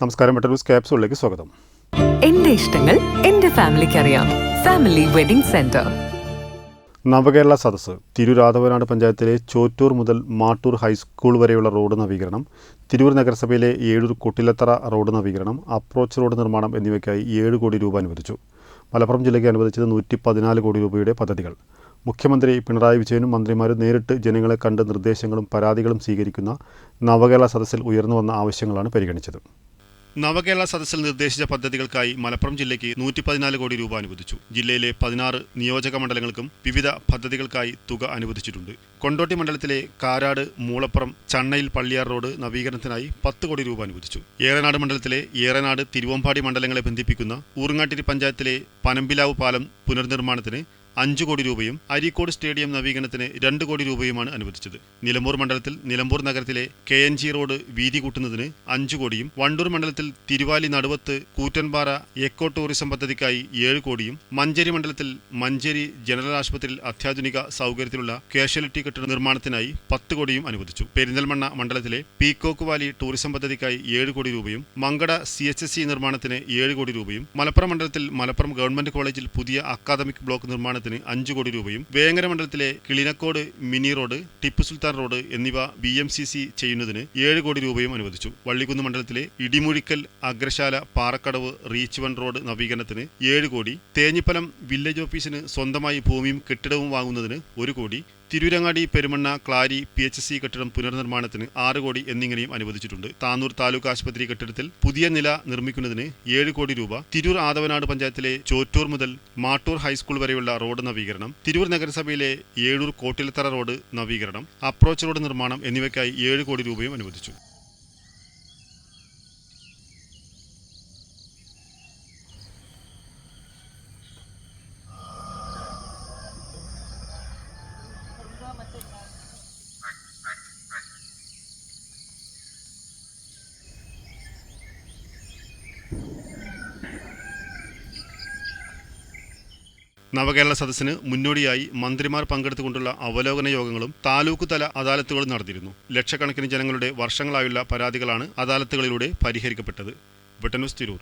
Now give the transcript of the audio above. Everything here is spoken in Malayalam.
നമസ്കാരം മറ്റൊരു ക്യാപ്സൂളിലേക്ക് സ്വാഗതം. എന്റെ ഇഷ്ടങ്ങൾ എന്റെ ഫാമിലിക്ക് അറിയാം ഫാമിലി വെഡിംഗ് സെന്റർ. നവകേരള സദസ്സ് തിരുരാധവനാട് പഞ്ചായത്തിലെ ചോറ്റൂർ മുതൽ മാട്ടൂർ ഹൈസ്കൂൾ വരെയുള്ള റോഡ് നവീകരണം തിരൂർ നഗരസഭയിലെ ഏഴൂർ കൊട്ടിലത്തറ റോഡ് നവീകരണം അപ്രോച്ച് റോഡ് നിർമ്മാണം എന്നിവയ്ക്കായി ഏഴ് കോടി രൂപ അനുവദിച്ചു. മലപ്പുറം ജില്ലയ്ക്ക് അനുവദിച്ചത് നൂറ്റി പതിനാല് കോടി രൂപയുടെ പദ്ധതികൾ. മുഖ്യമന്ത്രി പിണറായി വിജയനും മന്ത്രിമാരും നേരിട്ട് ജനങ്ങളെ കണ്ട് നിർദ്ദേശങ്ങളും പരാതികളും സ്വീകരിക്കുന്ന നവകേരള സദസ്സിൽ ഉയർന്നു വന്ന ആവശ്യങ്ങളാണ് പരിഗണിച്ചത്. നവകേരള സദസ്സിൽ നിർദ്ദേശിച്ച പദ്ധതികൾക്കായി മലപ്പുറം ജില്ലയ്ക്ക് നൂറ്റി പതിനാല് കോടി രൂപ അനുവദിച്ചു. ജില്ലയിലെ പതിനാറ് നിയോജക മണ്ഡലങ്ങൾക്കും വിവിധ പദ്ധതികൾക്കായി തുക അനുവദിച്ചിട്ടുണ്ട്. കൊണ്ടോട്ടി മണ്ഡലത്തിലെ കാരാട് മൂളപ്പുറം ചണ്ണയിൽ പള്ളിയാർ റോഡ് നവീകരണത്തിനായി പത്ത് കോടി രൂപ അനുവദിച്ചു. ഏറനാട് മണ്ഡലത്തിലെ ഏറനാട് തിരുവമ്പാടി മണ്ഡലങ്ങളെ ബന്ധിപ്പിക്കുന്ന ഊർങ്ങാട്ടിരി പഞ്ചായത്തിലെ പനമ്പിലാവ് പാലം പുനർനിർമ്മാണത്തിന് അഞ്ചു കോടി രൂപയും അരീക്കോട് സ്റ്റേഡിയം നവീകരണത്തിന് രണ്ട് കോടി രൂപയുമാണ് അനുവദിച്ചത്. നിലമ്പൂർ മണ്ഡലത്തിൽ നിലമ്പൂർ നഗരത്തിലെ കെ എൻ ജി റോഡ് വീതി കൂട്ടുന്നതിന് അഞ്ചു കോടിയും വണ്ടൂർ മണ്ഡലത്തിൽ തിരുവാലി നടുവത്ത് കൂറ്റൻപാറ എക്കോ ടൂറിസം പദ്ധതിക്കായി ഏഴ് കോടിയും മഞ്ചേരി മണ്ഡലത്തിൽ മഞ്ചേരി ജനറൽ ആശുപത്രിയിൽ അത്യാധുനിക സൗകര്യത്തിലുള്ള കാഷ്വാലിറ്റി കെട്ടിട നിർമ്മാണത്തിനായി പത്ത് കോടിയും അനുവദിച്ചു. പെരിന്തൽമണ്ണ മണ്ഡലത്തിലെ പീക്കോക്ക് വാലി ടൂറിസം പദ്ധതിക്കായി ഏഴ് കോടി രൂപയും Mankada C H S C നിർമ്മാണത്തിന് ഏഴ് കോടി രൂപയും മലപ്പുറം മണ്ഡലത്തിൽ മലപ്പുറം ഗവൺമെന്റ് കോളേജിൽ പുതിയ അക്കാദമിക് ബ്ലോക്ക് നിർമ്മാണത്തിന് അഞ്ച് കോടി രൂപയും വേങ്ങര മണ്ഡലത്തിലെ Kilinakkode mini road Tippu Sultan road എന്നിവ ബി എം സി സി ചെയ്യുന്നതിന് ഏഴ് കോടി രൂപയും അനുവദിച്ചു. വള്ളിക്കുന്ന് മണ്ഡലത്തിലെ Idimuzhikkal Agrasala Parakkadavu reach one road നവീകരണത്തിന് ഏഴ് കോടി തേഞ്ഞിപ്പലം വില്ലേജ് ഓഫീസിന് സ്വന്തമായി ഭൂമിയും കെട്ടിടവും വാങ്ങുന്നതിന് ഒരു കോടി Tirurangadi Perumanna Clari P H C കെട്ടിടം പുനർനിർമ്മാണത്തിന് ആറ് കോടി എന്നിങ്ങനെയും അനുവദിച്ചിട്ടുണ്ട്. താനൂർ താലൂക്ക് ആശുപത്രി കെട്ടിടത്തിൽ പുതിയ നില നിർമ്മിക്കുന്നതിന് ഏഴ് കോടി രൂപ തിരൂർ ആദവനാട് പഞ്ചായത്തിലെ ചോറ്റൂർ മുതൽ മാട്ടൂർ ഹൈസ്കൂൾ വരെയുള്ള റോഡ് നവീകരണം തിരൂർ നഗരസഭയിലെ ഏഴൂർ കോട്ടിലത്തറ റോഡ് നവീകരണം അപ്രോച്ച് റോഡ് നിർമ്മാണം എന്നിവയ്ക്കായി ഏഴ് കോടി രൂപയും അനുവദിച്ചു. നവകേരള സദസ്സിന് മുന്നോടിയായി മന്ത്രിമാർ പങ്കെടുത്തുകൊണ്ടുള്ള അവലോകന യോഗങ്ങളും താലൂക്ക് തല അദാലത്തുകളും നടത്തിയിരുന്നു ലക്ഷക്കണക്കിന് ജനങ്ങളുടെ വർഷങ്ങളായുള്ള പരാതികളാണ് അദാലത്തുകളിലൂടെ പരിഹരിക്കപ്പെട്ടത്. ബ്രിട്ടനൂസ് തിരൂർ.